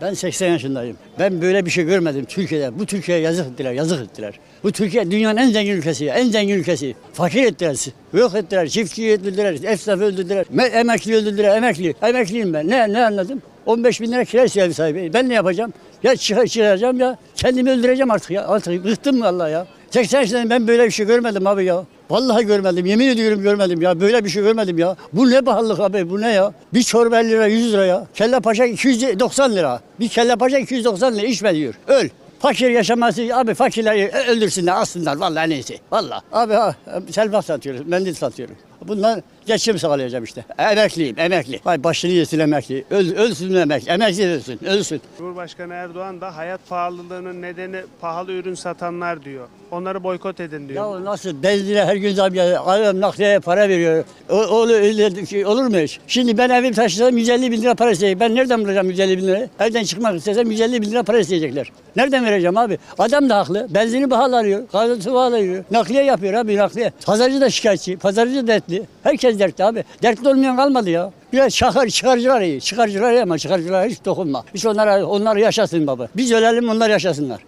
Ben 80 yaşındayım. Ben böyle bir şey görmedim Türkiye'de. Bu Türkiye'ye yazık ettiler, yazık ettiler. Bu Türkiye dünyanın en zengin ülkesi, en zengin ülkesi. Fakir ettiler, yok ettiler, çiftçiyi öldürdüler, esnafı öldürdüler, me- emekli öldürdüler, emekli. Emekliyim ben. Ne, ne anladım? 15 bin lira kira ev sahibi. Ben ne yapacağım? Ya çıkar çıkaracağım ya kendimi öldüreceğim artık ya. Artık bıktım vallahi ya. 80 yaşındayım ben böyle bir şey görmedim abi ya. Vallahi görmedim. Yemin ediyorum görmedim ya. Böyle bir şey görmedim ya. Bu ne pahalılık abi bu ne ya? Bir çorba 50 lira 100 lira ya. Kelle paşa 290 lira. Bir kelle paşa 290 lira içme diyor. Öl. Fakir yaşaması abi fakirleri öldürsünler alsınlar vallahi neyse. Vallahi. Abi ha selpak satıyoruz. Mendil satıyorum. Bundan geçim sağlayacağım işte. Emekliyim emekli. Vay başını yesin emekli. Öl, ölsün emekli. Emekli ölsün. Ölsün. Cumhurbaşkanı Erdoğan da hayat pahalılığının nedeni pahalı ürün satanlar diyor. Onları boykot edin diyor. Ya nasıl benzine her gün zam geliyor. Adam nakliyeye para veriyor. O, öyle olur mu hiç? Şimdi ben evim taşısam 150 bin lira para isteyecek. Ben nereden bulacağım 150 bin lira? Evden çıkmak istesem 150 bin lira para isteyecekler. Nereden vereceğim abi? Adam da haklı. Benzini pahalı alıyor. Gazete pahalı alıyor. Nakliye yapıyor abi nakliye. Pazarcı da şikayetçi. Pazarcı da dertli. Herkes dertli abi. Dertli olmayan kalmadı ya. Biraz şakar, çıkarcılar iyi. Çıkarcılar iyi ama çıkarcılara hiç dokunma. Hiç onlara, onlar yaşasın baba. Biz ölelim onlar yaşasınlar.